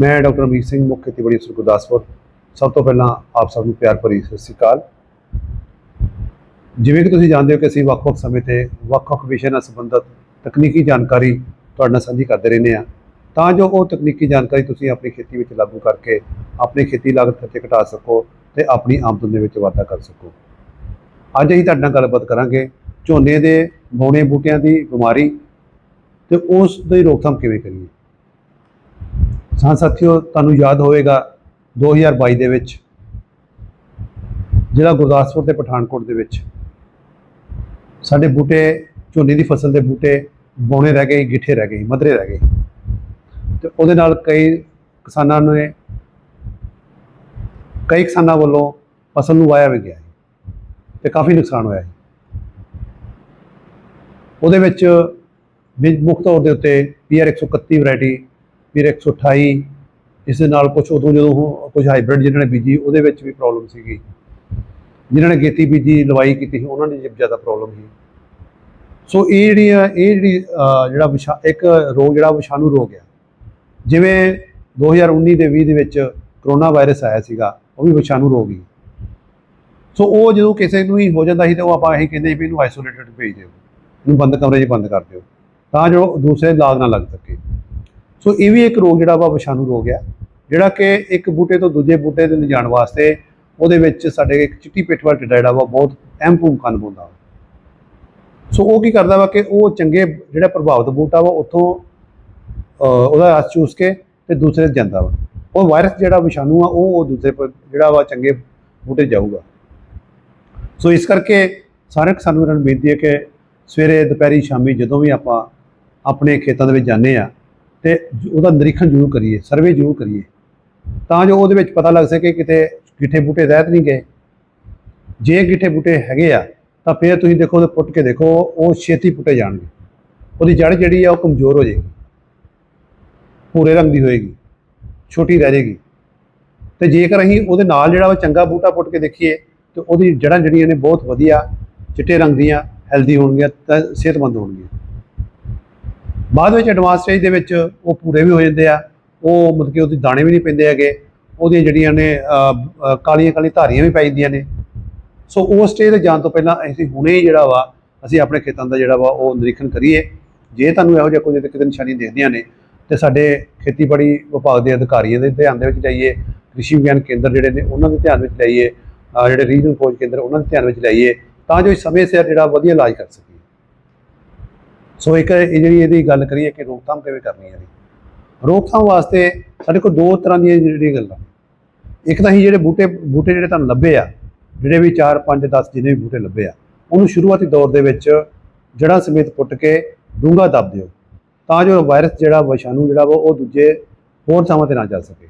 ਮੈਂ ਡਾਕਟਰ ਅਮੀਰ ਸਿੰਘ ਮੁੱਖ ਖੇਤੀਬਾੜੀ ਅਫਸਰ ਗੁਰਦਾਸਪੁਰ ਸਭ ਤੋਂ ਪਹਿਲਾਂ ਆਪ ਸਭ ਨੂੰ ਪਿਆਰ ਭਰੀ ਸਤਿ ਸ਼੍ਰੀ ਅਕਾਲ। ਜਿਵੇਂ ਕਿ ਤੁਸੀਂ ਜਾਣਦੇ ਹੋ ਕਿ ਅਸੀਂ ਵੱਖ-ਵੱਖ ਸਮੇਂ ਤੇ ਵੱਖ-ਵੱਖ ਵਿਸ਼ੇ ਨਾਲ ਸੰਬੰਧਿਤ ਤਕਨੀਕੀ ਜਾਣਕਾਰੀ ਤੁਹਾਡੇ ਨਾਲ ਸਾਂਝੀ ਕਰਦੇ ਰਹਿੰਦੇ ਆ ਤਾਂ ਜੋ ਉਹ ਤਕਨੀਕੀ ਜਾਣਕਾਰੀ ਤੁਸੀਂ ਆਪਣੀ ਖੇਤੀ ਵਿੱਚ ਲਾਗੂ ਕਰਕੇ ਆਪਣੀ ਖੇਤੀ ਲਾਗਤ ਖਰਚੇ ਘਟਾ ਸਕੋ ਤੇ ਆਪਣੀ ਆਮਦਨ ਦੇ ਵਿੱਚ ਵਾਧਾ ਕਰ ਸਕੋ। ਅੱਜ ਅਸੀਂ ਤੁਹਾਡੇ ਨਾਲ ਗੱਲਬਾਤ ਕਰਾਂਗੇ ਝੋਨੇ ਦੇ ਬੌਣੇ ਬੂਟਿਆਂ ਦੀ ਬਿਮਾਰੀ ਤੇ ਉਸ ਦੀ ਰੋਕਥਾਮ ਕਿਵੇਂ ਕਰੀਏ। ਸਾਂ ਸਾਥੀਓ, ਤੁਹਾਨੂੰ ਯਾਦ ਹੋਵੇਗਾ 2022 ਦੇ ਵਿੱਚ, ਜ਼ਿਲ੍ਹਾ ਗੁਰਦਾਸਪੁਰ ਤੇ ਪਠਾਨਕੋਟ ਦੇ ਵਿੱਚ। ਸਾਡੇ ਬੂਟੇ, ਝੋਨੇ ਦੀ ਫਸਲ ਦੇ ਬੂਟੇ ਬੌਣੇ ਰਹਿ ਗਏ, ਗਿੱਠੇ ਰਹਿ ਗਏ, ਮਧਰੇ ਰਹਿ ਗਏ। ਤੇ ਉਹਦੇ ਨਾਲ ਕਈ ਕਿਸਾਨਾਂ ਨੇ, ਕਈ ਕਿਸਾਨਾਂ ਵੱਲੋਂ ਫਸਲ ਨੂੰ ਵਾਇਆ ਵੀ ਗਿਆ ਹੈ ਤੇ ਕਾਫੀ ਨੁਕਸਾਨ ਹੋਇਆ ਹੈ ਉਹਦੇ ਵਿੱਚ ਵੀ ਮੁੱਖ ਤੌਰ ਦੇ ਉੱਤੇ ਪੀਆਰ 131 ਵੈਰਾਈਟੀ ਪੀਆਰ 128 ਇਸ ਦੇ ਨਾਲ ਕੁਝ ਉਦੋਂ ਜਦੋਂ ਉਹ ਕੁਝ ਹਾਈਬ੍ਰਿਡ ਜਿਹਨਾਂ ਨੇ ਬੀਜੀ, ਉਹਦੇ ਵਿੱਚ ਵੀ ਪ੍ਰੋਬਲਮ ਸੀਗੀ। ਜਿਨ੍ਹਾਂ ਨੇ ਗੇਤੀ ਬੀਜੀ, ਲਵਾਈ ਕੀਤੀ ਸੀ, ਉਹਨਾਂ ਦੀ ਜ਼ਿਆਦਾ ਪ੍ਰੋਬਲਮ ਸੀ। ਸੋ ਇਹ ਜਿਹੜੀ ਆ, ਇਹ ਜਿਹੜੀ ਜਿਹੜਾ ਵਿਸ਼ਾ, ਇੱਕ ਰੋਗ, ਜਿਹੜਾ ਵਿਸ਼ਾਣੂ ਰੋਗ ਆ, ਜਿਵੇਂ 2019 ਦੇ 20 ਦੇ ਵਿੱਚ ਕਰੋਨਾ ਵਾਇਰਸ ਆਇਆ ਸੀਗਾ, ਉਹ ਵੀ ਵਿਸ਼ਾਣੂ ਰੋਗ ਹੀ। ਸੋ ਉਹ ਜਦੋਂ ਕਿਸੇ ਨੂੰ ਹੀ ਹੋ ਜਾਂਦਾ ਸੀ, ਤਾਂ ਉਹ ਆਪਾਂ ਇਹੀ ਕਹਿੰਦੇ ਵੀ ਇਹਨੂੰ ਆਈਸੋਲੇਟਡ ਭੇਜ ਦਿਓ। ਇਹਨੂੰ ਬੰਦ ਕਮਰੇ 'ਚ ਬੰਦ ਕਰ ਦਿਓ। ਤਾਂ ਜੋ ਦੂਸਰੇ ਲਾਗ ਨਾ ਲੱਗ ਸਕੇ। ਸੋ ਇਹ ਵੀ ਇੱਕ ਰੋਗ ਜਿਹੜਾ ਵਾ ਵਿਸ਼ਾਣੂ ਰੋਗ ਆ, ਜਿਹੜਾ ਕਿ ਇੱਕ ਬੂਟੇ ਤੋਂ ਦੂਜੇ ਬੂਟੇ ਦੇ ਲਿਜਾਣ ਵਾਸਤੇ ਉਹਦੇ ਵਿੱਚ ਸਾਡੇ ਇੱਕ ਚਿੱਟੀ ਪਿੱਠ ਵਾਲਾ ਟਿੱਡਾ ਜਿਹੜਾ ਵਾ ਬਹੁਤ ਅਹਿਮ ਭੂਮਿਕਾ ਨਿਭਾਉਂਦਾ ਵਾ। ਸੋ ਉਹ ਕੀ ਕਰਦਾ ਵਾ ਕਿ ਉਹ ਚੰਗੇ ਜਿਹੜਾ ਪ੍ਰਭਾਵਿਤ ਬੂਟਾ ਵਾ ਉੱਥੋਂ ਉਹਦਾ ਰਸ ਚੂਸ ਕੇ ਤੇ ਦੂਸਰੇ ਤੇ ਜਾਂਦਾ ਵਾ। ਉਹ ਵਾਇਰਸ ਜਿਹੜਾ ਵਿਸ਼ਾਣੂ ਆ, ਉਹ ਉਹ ਦੂਸਰੇ ਜਿਹੜਾ ਵਾ ਚੰਗੇ ਬੂਟੇ ਜਾਊਗਾ। ਸੋ ਇਸ ਕਰਕੇ ਸਾਰੇ ਕਿਸਾਨਾਂ ਨੂੰ ਬੇਨਤੀ ਹੈ ਕਿ ਸਵੇਰੇ, ਦੁਪਹਿਰੀ, ਸ਼ਾਮੀ ਜਦੋਂ ਵੀ ਆਪਾਂ ਆਪਣੇ ਖੇਤਾਂ ਦੇ ਵਿੱਚ ਜਾਂਦੇ ਆ ਤੇ ਉਹਦਾ ਨਿਰੀਖਣ ਜ਼ਰੂਰ ਕਰੀਏ ਸਰਵੇ ਜ਼ਰੂਰ ਕਰੀਏ। ਤਾਂ ਜੋ ਉਹਦੇ ਵਿੱਚ ਪਤਾ ਲੱਗ ਸਕੇ ਕਿਤੇ ਗਿੱਠੇ ਬੂਟੇ ਰਹਿਤ ਨਹੀਂ ਗਏ। ਜੇ ਗਿੱਠੇ ਬੂਟੇ ਹੈਗੇ ਆ, ਤਾਂ ਫਿਰ ਤੁਸੀਂ ਦੇਖੋ, ਉਹਦੇ ਪੁੱਟ ਕੇ ਦੇਖੋ, ਉਹ ਛੇਤੀ ਪੁੱਟੇ ਜਾਣਗੇ। ਉਹਦੀ ਜੜ ਜਿਹੜੀ ਆ, ਉਹ ਕਮਜ਼ੋਰ ਹੋ ਜਾਏਗੀ। ਭੂਰੇ ਰੰਗ ਦੀ ਹੋਏਗੀ, ਛੋਟੀ ਰਹਿ ਜਾਏਗੀ। ਤੇ ਜੇਕਰ ਅਸੀਂ ਉਹਦੇ ਨਾਲ ਜਿਹੜਾ ਉਹ ਚੰਗਾ ਬੂਟਾ ਪੁੱਟ ਕੇ ਦੇਖੀਏ, ਤੇ ਉਹਦੀ ਜੜਾਂ ਜਿਹੜੀਆਂ ਨੇ, ਬਹੁਤ ਵਧੀਆ, ਚਿੱਟੇ ਰੰਗ ਦੀਆਂ ਹੈਲਦੀ ਹੋਣਗੀਆਂ, ਤਾਂ ਸਿਹਤਮੰਦ ਹੋਣਗੀਆਂ। ਬਾਅਦ ਵਿੱਚ ਐਡਵਾਂਸ ਸਟੇਜ ਦੇ ਵਿੱਚ ਉਹ ਪੂਰੇ ਵੀ ਹੋ ਜਾਂਦੇ ਆ। ਉਹ ਮਤਲਬ ਕਿ ਉਹਦੇ ਦਾਣੇ ਵੀ ਨਹੀਂ ਪੈਂਦੇ ਹੈਗੇ। ਉਹਦੀਆਂ ਜਿਹੜੀਆਂ ਨੇ ਕਾਲੀਆਂ ਕਾਲੀਆਂ ਧਾਰੀਆਂ ਵੀ ਪੈ ਜਾਂਦੀਆਂ ਨੇ। ਸੋ ਉਸ ਸਟੇਜ ਤੇ ਜਾਣ ਤੋਂ ਪਹਿਲਾਂ ਅਸੀਂ ਹੁਣੇ ਹੀ ਜਿਹੜਾ ਵਾ, ਅਸੀਂ ਆਪਣੇ ਖੇਤਾਂ ਦਾ ਜਿਹੜਾ ਵਾ, ਉਹ ਨਿਰੀਖਣ ਕਰੀਏ। ਜੇ ਤੁਹਾਨੂੰ ਇਹੋ ਜਿਹਾ ਕੋਈ ਕਿਤੇ ਨਿਸ਼ਾਨੀ ਦਿਖਦੀਆਂ ਨੇ, ਤੇ ਸਾਡੇ ਖੇਤੀਬਾੜੀ ਵਿਭਾਗ ਦੇ ਅਧਿਕਾਰੀਆਂ ਦੇ ਧਿਆਨ ਦੇ ਵਿੱਚ ਜਾਈਏ। ਕ੍ਰਿਸ਼ੀ ਵਿਗਿਆਨ ਕੇਂਦਰ ਜਿਹੜੇ ਨੇ, ਉਹਨਾਂ ਦੇ ਧਿਆਨ ਵਿੱਚ ਲਾਈਏ ਜਿਹੜੇ ਰੀਜਨਲ ਖੋਜ ਕੇਂਦਰ, ਉਹਨਾਂ ਦੇ ਧਿਆਨ ਵਿੱਚ ਲਾਈਏ ਤਾਂ ਜੋ ਸਮੇਂ ਸਿਰ ਜਿਹੜਾ ਵਧੀਆ ਇਲਾਜ ਕਰ ਸਕੇ ਸੋ ਇੱਕ ਇਹ ਜਿਹੜੀ ਇਹਦੀ ਗੱਲ ਕਰੀਏ ਕਿ ਰੋਕਥਾਮ ਕਿਵੇਂ ਕਰਨੀ ਹੈ ਜੀ ਰੋਕਥਾਮ ਵਾਸਤੇ ਸਾਡੇ ਕੋਲ ਦੋ ਤਰ੍ਹਾਂ ਦੀਆਂ ਜਿਹੜੀਆਂ ਗੱਲਾਂ। ਇੱਕ ਤਾਂ ਹੀ ਜਿਹੜੇ ਬੂਟੇ ਬੂਟੇ ਜਿਹੜੇ ਤੁਹਾਨੂੰ ਲੱਭੇ ਆ, ਜਿਹੜੇ ਵੀ 4 5 10 ਜਿੰਨੇ ਵੀ ਬੂਟੇ ਲੱਭੇ ਆ, ਉਹਨੂੰ ਸ਼ੁਰੂਆਤੀ ਦੌਰ ਦੇ ਵਿੱਚ ਜੜ੍ਹਾਂ ਸਮੇਤ ਪੁੱਟ ਕੇ ਡੂੰਘਾ ਦੱਬ ਦਿਓ। ਤਾਂ ਜੋ ਵਾਇਰਸ ਜਿਹੜਾ ਵਿਸ਼ਾਣੂ ਜਿਹੜਾ ਵਾ, ਉਹ ਦੂਜੇ ਹੋਰ ਥਾਵਾਂ ਤੇ ਨਾ ਜਾ ਸਕੇ।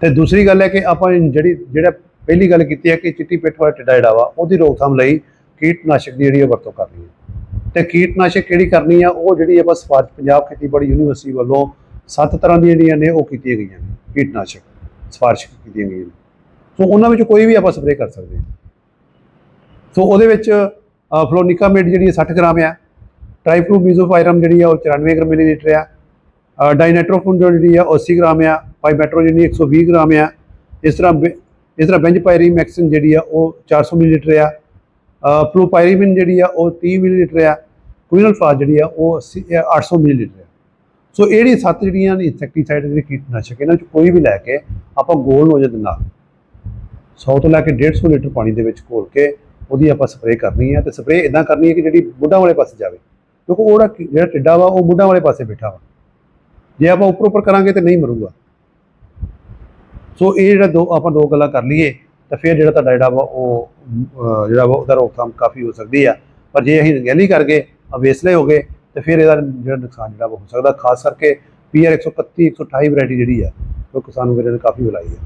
ਤੇ ਦੂਸਰੀ ਗੱਲ ਹੈ ਕਿ ਆਪਾਂ ਜਿਹੜੀ, ਜਿਹੜਾ ਪਹਿਲੀ ਗੱਲ ਕੀਤੀ ਹੈ ਕਿ ਚਿੱਟੀ ਪਿੱਠ ਵਾਲਾ ਟਿੱਡਾ ਜਿਹੜਾ ਵਾ, ਉਹਦੀ ਰੋਕਥਾਮ ਲਈ ਕੀਟਨਾਸ਼ਕ ਦੀ ਜਿਹੜੀ ਉਹ ਵਰਤੋਂ ਕਰਨੀ ਹੈ। ਤੇ ਕੀਟਨਾਸ਼ਕ ਕਿਹੜੀ ਕਰਨੀ ਆ, ਉਹ ਜਿਹੜੀ ਆਪਾਂ ਸਫਾਰਸ਼ ਪੰਜਾਬ ਖੇਤੀਬਾੜੀ ਯੂਨੀਵਰਸਿਟੀ ਵੱਲੋਂ ਸੱਤ ਤਰ੍ਹਾਂ ਦੀਆਂ ਜਿਹੜੀਆਂ ਨੇ, ਉਹ ਕੀਤੀਆਂ ਗਈਆਂ ਨੇ, ਕੀਟਨਾਸ਼ਕ ਸਫਾਰਸ਼ ਕੀਤੀਆਂ ਗਈਆਂ ਨੇ। ਸੋ ਉਹਨਾਂ ਵਿੱਚ ਕੋਈ ਵੀ ਆਪਾਂ ਸਪਰੇਅ ਕਰ ਸਕਦੇ ਹਾਂ। ਸੋ ਉਹਦੇ ਵਿੱਚ ਫਲੋਨਿਕਾਮੇਡ ਜਿਹੜੀ ਹੈ 60 ਗ੍ਰਾਮ ਆ ਟ੍ਰਾਈਫਲੂਮੀਜ਼ੋਫਾਇਰਮ ਜਿਹੜੀ ਆ, ਉਹ 94 ਗ੍ਰਾਮ ਮਿਲੀਲੀਟਰ ਆ ਡਾਈਨੈਟ੍ਰੋਫੋਨ ਜਿਹੜੀ ਆ, ਉਹ 80 ਗ੍ਰਾਮ ਆ ਪਾਈਮੈਟਰੋ ਜਿਹੜੀ 120 ਗ੍ਰਾਮ ਆ, ਇਸ ਤਰ੍ਹਾਂ ਬੈ- ਇਸ ਤਰ੍ਹਾਂ ਬੈਂਜਪਾਇਰੀਮੈਕਸਿਨ ਜਿਹੜੀ ਆ, ਉਹ 400 ਮਿਲੀਲੀਟਰ ਆ ਫਲੋਪਾਇਰੀਮਿਨ ਜਿਹੜੀ ਆ ਉਹ 30 ਮਿਲੀਲੀਟਰ ਆ ਕੁਇਨਲਫਾਸ ਜਿਹੜੀ ਆ ਉਹ 80 ਅ, 800 ਮਿਲੀਲੀਟਰ ਆ। ਸੋ ਇਹ ਸੱਤ ਜਿਹੜੀਆਂ ਨੇ ਇਨਸੈਕਟੀਸਾਈਡ ਜਿਹੜੇ ਕੀਟਨਾਸ਼ਕ ਇਹਨਾਂ ਚ ਕੋਈ ਵੀ ਲੈ ਕੇ ਆਪਾਂ ਗੋਲ ਨੋਜ਼ਲ ਦੇ ਨਾਲ। 100 ਤੋਂ ਲੈ ਕੇ 150 ਲੀਟਰ ਪਾਣੀ ਦੇ ਵਿੱਚ ਘੋਲ ਕੇ ਉਹਦੀ ਆਪਾਂ ਸਪਰੇਅ ਕਰਨੀ ਹੈ ਤੇ ਸਪਰੇਅ ਇਦਾਂ ਕਰਨੀ ਹੈ ਕਿ ਜਿਹੜੀ ਬੁੱਢਾਂ ਵਾਲੇ ਪਾਸੇ ਜਾਵੇ। ਕਿਉਂਕਿ ਉਹਦਾ ਜਿਹੜਾ ਟਿੱਡਾ ਵਾ ਉਹ ਬੁੱਢਾਂ ਵਾਲੇ ਪਾਸੇ ਬੈਠਾ ਵਾ। ਜੇ ਆਪਾਂ ਉੱਪਰ ਉੱਪਰ ਕਰਾਂਗੇ ਤੇ ਨਹੀਂ ਮਰੂਗਾ। ਸੋ ਇਹ ਜਿਹੜਾ ਦੋ ਆਪਾਂ ਦੋ ਗੱਲਾਂ ਕਰ ਲਈਏ। ਤਾਂ ਫਿਰ ਜਿਹੜਾ ਤੁਹਾਡਾ ਜਿਹੜਾ ਵਾ ਉਹ ਜਿਹੜਾ ਵਾ ਉਹਦਾ ਰੋਕਥਾਮ ਕਾਫੀ ਹੋ ਸਕਦੀ ਆ। ਪਰ ਜੇ ਅਸੀਂ ਗੈਲੀ ਕਰ ਗਏ ਅਵੇਸਲੇ ਹੋ ਗਏ, ਤੇ ਫਿਰ ਇਹਦਾ ਜਿਹੜਾ ਨੁਕਸਾਨ ਜਿਹੜਾ ਵਾ ਹੋ ਸਕਦਾ। ਖਾਸ ਕਰਕੇ ਪੀਆਰ 131 128 ਵੈਰਾਈਟੀ ਜਿਹੜੀ ਆ, ਉਹ ਕਿਸਾਨ ਵੀਰਾਂ ਨੇ ਕਾਫੀ ਬੁਲਾਈ ਹੈ